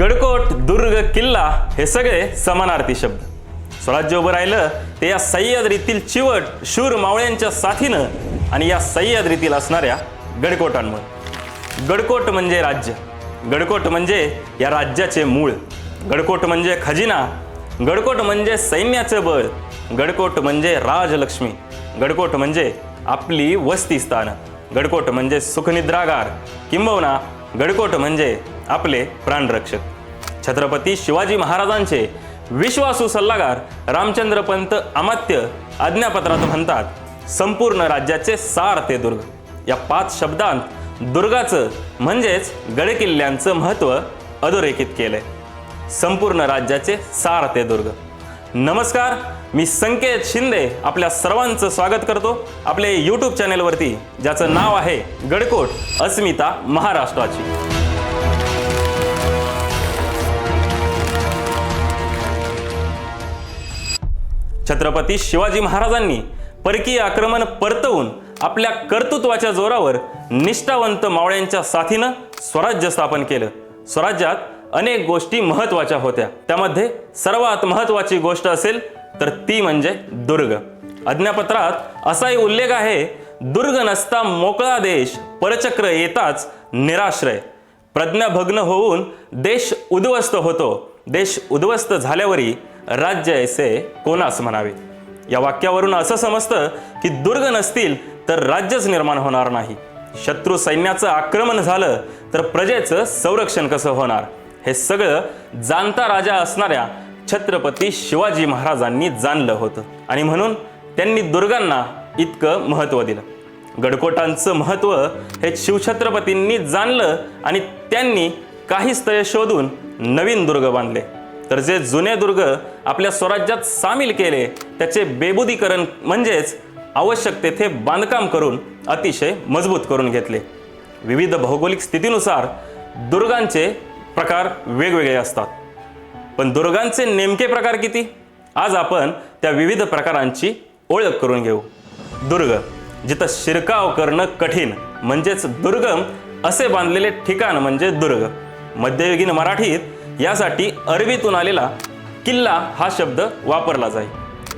गडकोट दुर्ग किल्ला हे सगळे समानार्थी शब्द. स्वराज्य उभं राहिलं ते या सह्याद्रीतील चिवट शूर मावळ्यांच्या साथीनं आणि या सह्याद्रीतील असणाऱ्या गडकोटांमुळे. गडकोट म्हणजे राज्य. गडकोट म्हणजे या राज्याचे मूळ. गडकोट म्हणजे खजिना. गडकोट म्हणजे सैन्याचं बळ. गडकोट म्हणजे राजलक्ष्मी. गडकोट म्हणजे आपली वस्तीस्थान गडकोट म्हणजे सुखनिद्रागार किंबहुना गडकोट म्हणजे आपले प्राणरक्षक. छत्रपती शिवाजी महाराजांचे विश्वासू सल्लागार रामचंद्र पंत अमात्य आज्ञापत्रात म्हणतात संपूर्ण राज्याचे सार ते दुर्ग. या पाच शब्दांत दुर्गाचं म्हणजेच गडकिल्ल्यांचं महत्त्व अधोरेखित केलंय. संपूर्ण राज्याचे सार ते दुर्ग. नमस्कार मी संकेत शिंदे आपल्या सर्वांचं स्वागत करतो आपले यूट्यूब चॅनेलवरती ज्याचं नाव आहे गडकोट अस्मिता महाराष्ट्राची. छत्रपती शिवाजी महाराजांनी परकीय आक्रमण परतवून आपल्या कर्तृत्वाच्या जोरावर निष्ठावंत मावळ्यांच्या साथीनं स्वराज्य स्थापन केलं. स्वराज्यात अनेक गोष्टी महत्त्वाच्या होत्या. त्यामध्ये सर्वात महत्त्वाची गोष्ट असेल तर ती म्हणजे दुर्ग. अज्ञापत्रात असाही उल्लेख आहे दुर्ग नसता मोकळा देश परचक्र येताच निराश्रय. प्रज्ञाभग्न होऊन देश उद्ध्वस्त होतो. देश उद्ध्वस्त झाल्यावरही राज्य ऐसे कोणास म्हणावे. या वाक्यावरून असं समजतं की दुर्ग नसतील तर राज्यच निर्माण होणार नाही. शत्रू सैन्याचं आक्रमण झालं तर प्रजेचं संरक्षण कसं होणार? हे सगळं जाणता राजा असणाऱ्या छत्रपती शिवाजी महाराजांनी जाणलं होतं. आणि म्हणून त्यांनी दुर्गांना इतकं महत्त्व दिलं. गडकोटांचं महत्त्व हे शिवछत्रपतींनी जाणलं आणि त्यांनी काही स्थळे शोधून नवीन दुर्ग बांधले. तर जे जुने दुर्ग आपल्या स्वराज्यात सामील केले त्याचे बेबुदीकरण म्हणजेच आवश्यक तेथे बांधकाम करून अतिशय मजबूत करून घेतले. विविध भौगोलिक स्थितीनुसार दुर्गांचे प्रकार वेगवेगळे असतात. पण दुर्गांचे नेमके प्रकार किती? आज आपण त्या विविध प्रकारांची ओळख करून घेऊ. दुर्ग जिथं शिरकाव करणं कठीण म्हणजेच दुर्गम असे बांधलेले ठिकाण म्हणजे दुर्ग. मध्ययुगीन मराठीत यासाठी अरबीतून आलेला किल्ला हा शब्द वापरला जाई.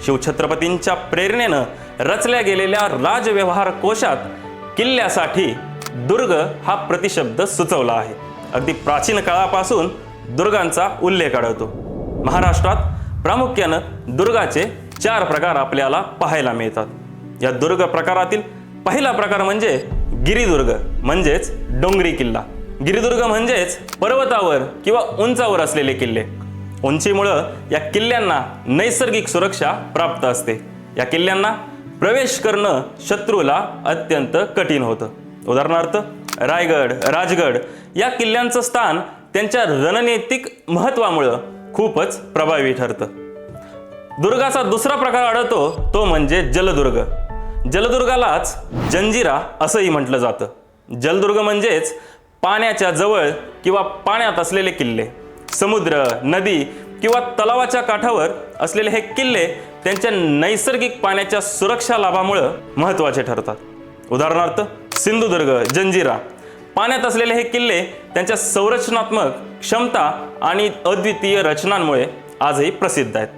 शिवछत्रपतींच्या प्रेरणेनं रचल्या गेलेल्या राजव्यवहार कोशात किल्ल्यासाठी दुर्ग हा प्रतिशब्द सुचवला आहे. अगदी प्राचीन काळापासून दुर्गांचा उल्लेख आढळतो. महाराष्ट्रात प्रामुख्यानं दुर्गाचे चार प्रकार आपल्याला पाहायला मिळतात. या दुर्ग प्रकारातील पहिला प्रकार म्हणजे गिरिदुर्ग म्हणजेच डोंगरी किल्ला. गिरिदुर्ग म्हणजेच पर्वतावर किंवा उंचावर असलेले किल्ले. उंचीमुळं या किल्ल्यांना नैसर्गिक सुरक्षा प्राप्त असते. या किल्ल्यांना प्रवेश करणं शत्रूला अत्यंत कठीण होतं. उदाहरणार्थ रायगड राजगड या किल्ल्यांचं स्थान त्यांच्या रणनैतिक महत्त्वामुळं खूपच प्रभावी ठरतं. दुर्गाचा दुसरा प्रकार आढळतो तो म्हणजे जलदुर्ग. जलदुर्गालाच जंजिरा असंही म्हटलं जातं. जलदुर्ग म्हणजेच पाण्याच्या जवळ किंवा पाण्यात असलेले किल्ले समुद्र नदी किंवा तलावाच्या काठावर असलेले हे किल्ले त्यांच्या नैसर्गिक पाण्याच्या सुरक्षा लाभामुळं महत्त्वाचे ठरतात. उदाहरणार्थ सिंधुदुर्ग जंजिरा. पाण्यात असलेले हे किल्ले त्यांच्या संरचनात्मक क्षमता आणि अद्वितीय रचनांमुळे आजही प्रसिद्ध आहेत.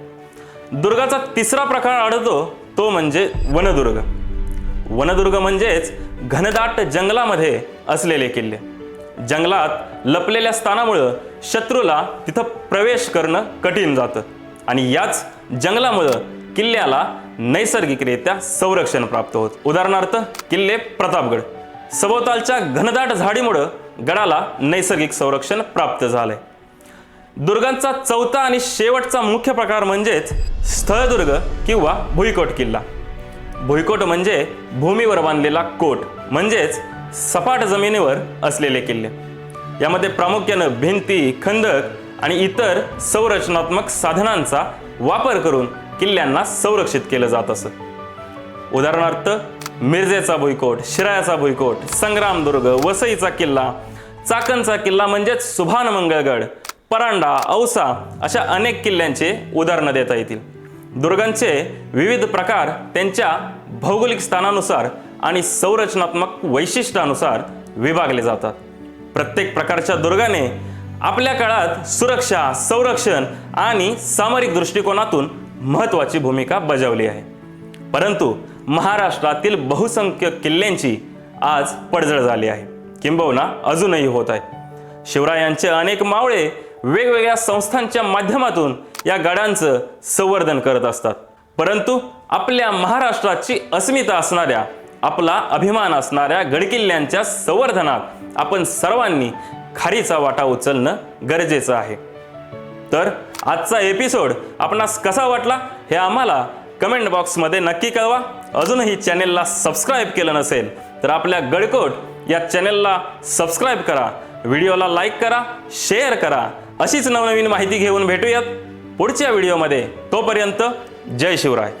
दुर्गाचा तिसरा प्रकार आढळतो तो म्हणजे वनदुर्ग. वनदुर्ग म्हणजेच घनदाट जंगलामध्ये असलेले किल्ले. जंगलात लपलेल्या स्थानामुळं शत्रूला तिथं प्रवेश करणं कठीण जातं. आणि याच जंगलामुळं किल्ल्याला नैसर्गिकरित्या संरक्षण प्राप्त होत. उदाहरणार्थ किल्ले प्रतापगड. सभोवतालच्या घनदाट झाडीमुळं गडाला नैसर्गिक संरक्षण प्राप्त झालंय. दुर्गांचा चौथा आणि शेवटचा मुख्य प्रकार म्हणजेच स्थळदुर्ग किंवा भुईकोट किल्ला. भुईकोट म्हणजे भूमीवर बांधलेला कोट. म्हणजेच सपाट जमिनीवर असलेले किल्ले. यामध्ये प्रामुख्यानं भिंती खंदक आणि इतर संरचनात्मक साधनांचा वापर करून किल्ल्यांना संरक्षित केलं जात असं. उदाहरणार्थ मिरजेचा भुईकोट शिरायाचा भुईकोट संग्रामदुर्ग वसईचा किल्ला चाकणचा किल्ला म्हणजेच सुभान मंगळगड परांडा औसा अशा अनेक किल्ल्यांचे उदाहरणं देता येतील. दुर्गांचे विविध प्रकार त्यांच्या भौगोलिक स्थानानुसार आणि संरचनात्मक वैशिष्ट्यानुसार विभागले जातात. प्रत्येक प्रकारच्या दुर्गाने आपल्या काळात सुरक्षा संरक्षण आणि सामरिक दृष्टिकोनातून महत्त्वाची भूमिका बजावली आहे. परंतु महाराष्ट्रातील बहुसंख्य किल्ल्यांची आज पडझड झाली आहे. किंबहुना अजूनही होत आहे. शिवरायांचे अनेक मावळे वेगवेगळ्या संस्थांच्या माध्यमातून या गडांचं संवर्धन करत असतात. परंतु आपल्या महाराष्ट्राची अस्मिता असणाऱ्या आपला अभिमान असणाऱ्या गडकिल्ल्यांच्या संवर्धनात आपण सर्वांनी खारीचा वाटा उचलणं गरजेचं आहे. तर आजचा एपिसोड आपणास कसा वाटला हे आम्हाला कमेंट बॉक्समध्ये नक्की कळवा. अजूनही चॅनेलला सबस्क्राईब केलं नसेल तर आपल्या गडकोट या चॅनेलला सबस्क्राईब करा. व्हिडिओला लाईक करा शेअर करा. अशीच नवनवीन माहिती घेऊन भेटूयात पुढच्या व्हिडिओमध्ये तोपर्यंत जय शिवराय.